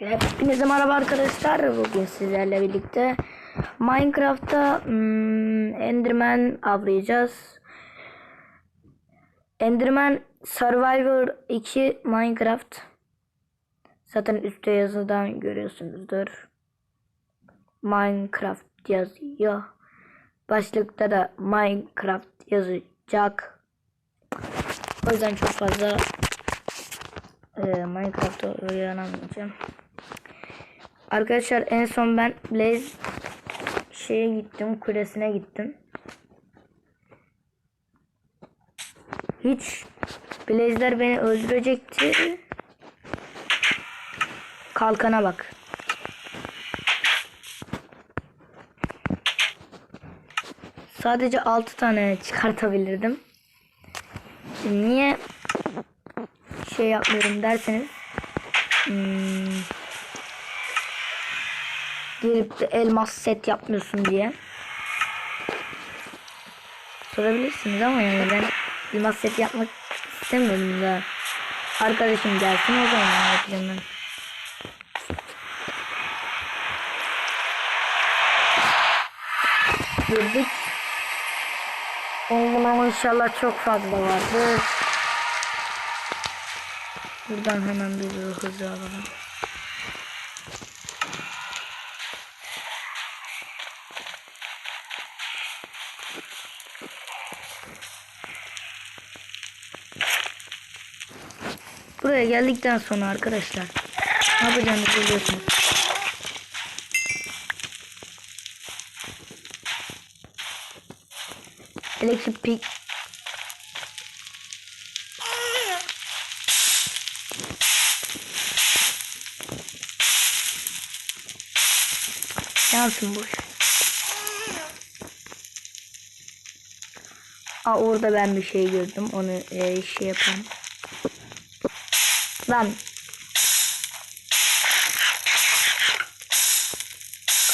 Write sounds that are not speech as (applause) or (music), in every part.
Hepinize merhaba arkadaşlar. Bugün sizlerle birlikte Minecraft'ta hmm, Enderman avlayacağız. Enderman Survivor 2 Minecraft. Zaten üstte yazıdan görüyorsunuzdur. Minecraft yazıyor. Başlıkta da Minecraft yazacak. O yüzden çok fazla e, Minecraft'ta oynayamayacağım. Arkadaşlar en son ben Blaze şeye gittim, kulesine gittim. Hiç Blaze'ler beni öldürecekti. Kalkana bak. Sadece 6 tane çıkartabilirdim. Niye şey yapmıyorum derseniz hmm, gelip de elmas set yapmıyorsun diye sorabilirsiniz ama yani ben elmas set yapmak istemiyorum da arkadaşım gelsin o zaman yapacağım ben. Girdik. Oğlum inşallah çok fazla vardır. Buradan hemen bir hızlı alalım. Buraya geldikten sonra arkadaşlar ne yapacağınızı biliyorsunuz. Elektrik pik Yansın boş. Aa orada ben bir şey gördüm. Onu e, şey yapalım. Lan.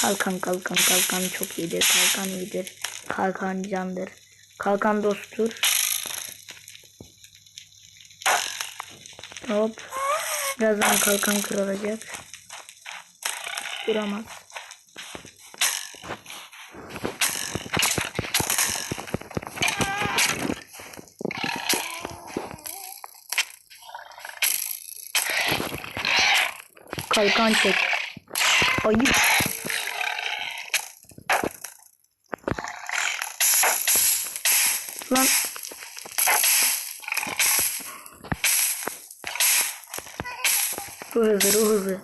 Kalkan kalkan kalkan çok iyidir. Kalkan iyidir. Kalkan candır. Kalkan dosttur. Hop. Birazdan kalkan kırılacak. Duramaz. Kalkan çek. Ayıp. Lan. Bu hızlı, bu hızlı.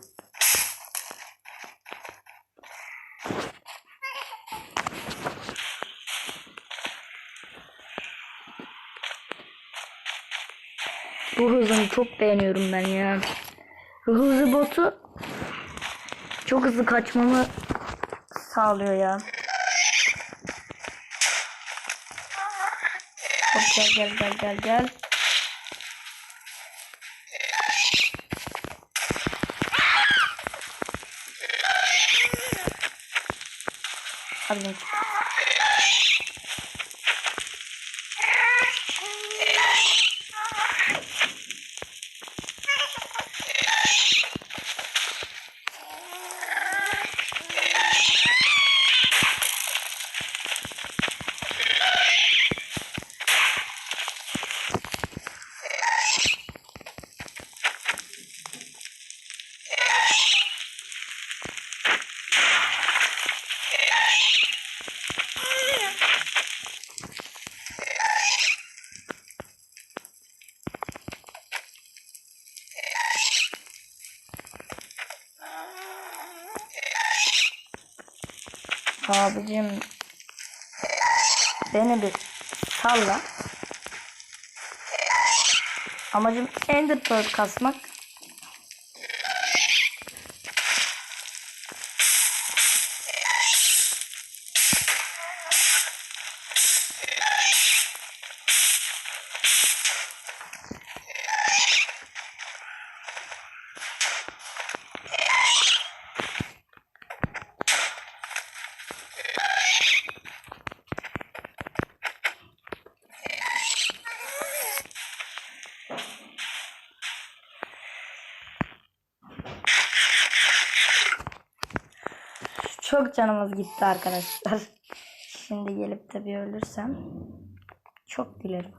Bu hızını çok beğeniyorum ben ya. Hızlı botu çok hızlı kaçmamı sağlıyor ya. Hop gel gel gel gel gel. Hadi gel. Abicim beni bir salla. Amacım Ender Pearl kasmak. Çok canımız gitti arkadaşlar. (laughs) Şimdi gelip de bir ölürsem çok gülerim.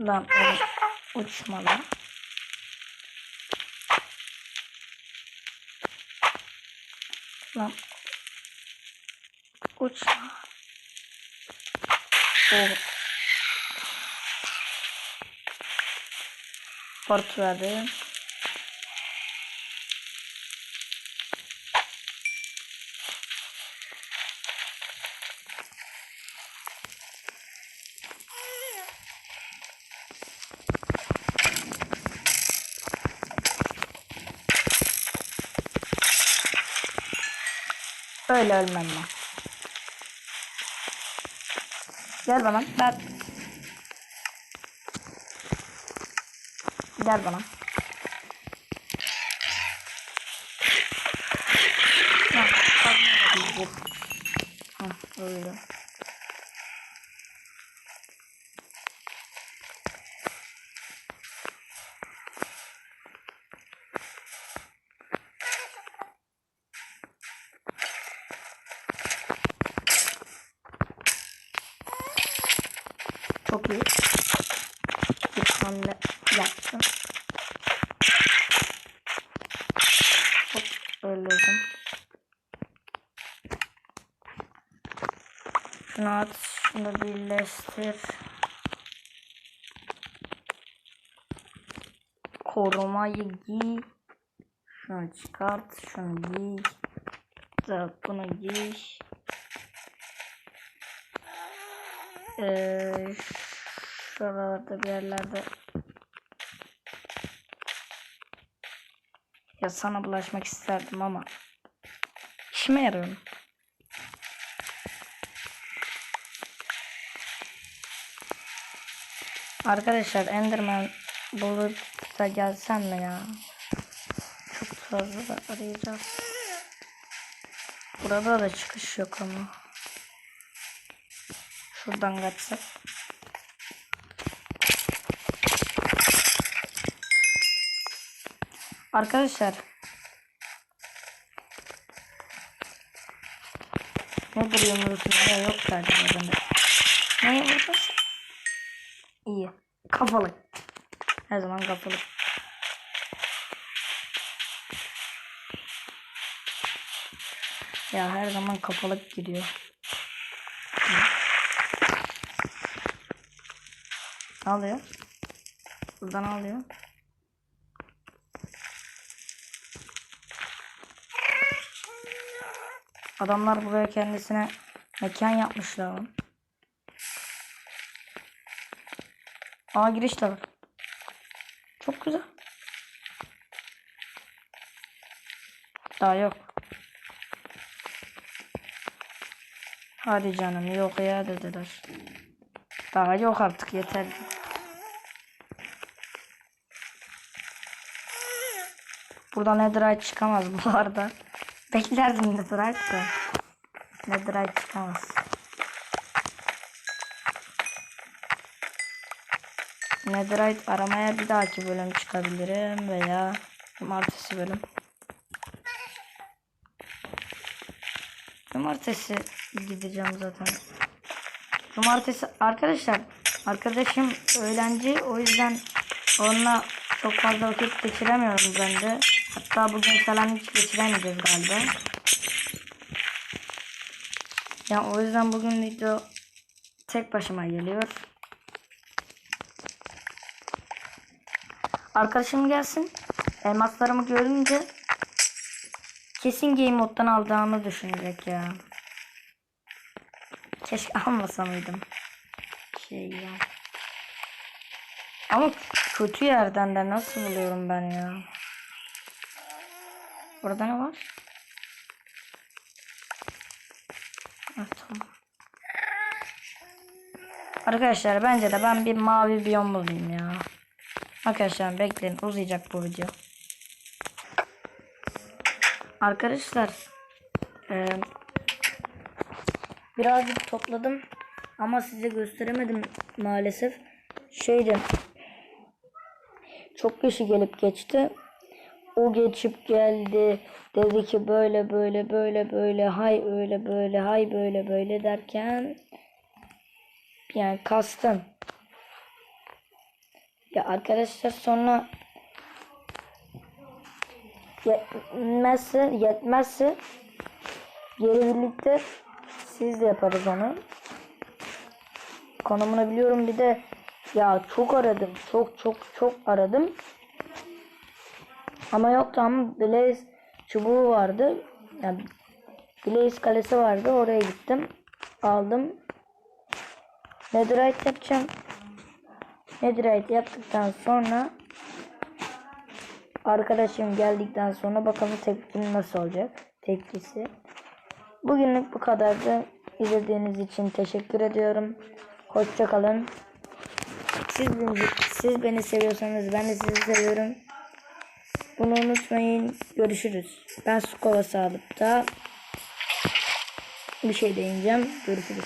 Lan öyle uçma. Lan. Uçma. Oh. Port verdi. Öyle ölmem ben. Gel bana. Ben... Gel bana. Ha, bak. Ha, öyle. Çok iyi. Bir hamle yaptım. Hop öldürdüm. Şunu at. Şunu birleştir. Korumayı giy. Şunu çıkart. Şunu giy. Da bunu giy. Ee, şuralarda bir yerlerde ya sana bulaşmak isterdim ama işime yarıyor. Arkadaşlar Enderman bulup da gelsem mi ya? Çok fazla da arayacağız. Burada da çıkış yok ama. Şuradan kaçsak. Arkadaşlar. Ne duruyorsunuz ya yok galiba bende. Ne yapıyorsun? İyi. Kafalı. Her zaman kafalı. Ya her zaman kafalık gidiyor. Ne alıyor? Buradan alıyor. Adamlar buraya kendisine mekan yapmışlar. Aa giriş de var. Çok güzel. Daha yok. Hadi canım yok ya dediler. Daha yok artık yeter. Buradan Netherite çıkamaz bu arada. Beklerdim Netherite da. Netherite çıkamaz. Netherite aramaya bir dahaki bölüm çıkabilirim veya cumartesi bölüm. Cumartesi gideceğim zaten. Cumartesi arkadaşlar arkadaşım öğlenci o yüzden onunla çok fazla vakit geçiremiyorum ben de. Hatta bugün falan hiç geçiremeyeceğiz galiba. Ya o yüzden bugün video tek başıma geliyor. Arkadaşım gelsin. Elmaslarımı görünce kesin game moddan aldığımı düşünecek ya. Keşke almasa mıydım. Şey ya. Ama kötü yerden de nasıl buluyorum ben ya. Burada ne var? Ha, tamam. Arkadaşlar bence de ben bir mavi biyom bulayım ya. Arkadaşlar bekleyin uzayacak bu video. arkadaşlar e, birazcık topladım ama size gösteremedim maalesef. Şeydi çok kişi gelip geçti. O geçip geldi. Dedi ki böyle böyle böyle böyle hay öyle böyle hay böyle böyle derken yani kastım. Ya arkadaşlar sonra yetmezse yetmezse geri birlikte siz de yaparız onu. Konumunu biliyorum bir de ya çok aradım. Çok çok çok aradım. Ama yoktu ama Blaze çubuğu vardı. Yani Blaze kalesi vardı. Oraya gittim. Aldım. Netherite yapacağım. Netherite yaptıktan sonra arkadaşım geldikten sonra bakalım tepkim nasıl olacak. Tepkisi. Bugünlük bu kadardı. İzlediğiniz için teşekkür ediyorum. Hoşça kalın. Siz siz beni seviyorsanız ben de sizi seviyorum. Bunu unutmayın. Görüşürüz. Ben su kovası alıp da bir şey değineceğim. Görüşürüz.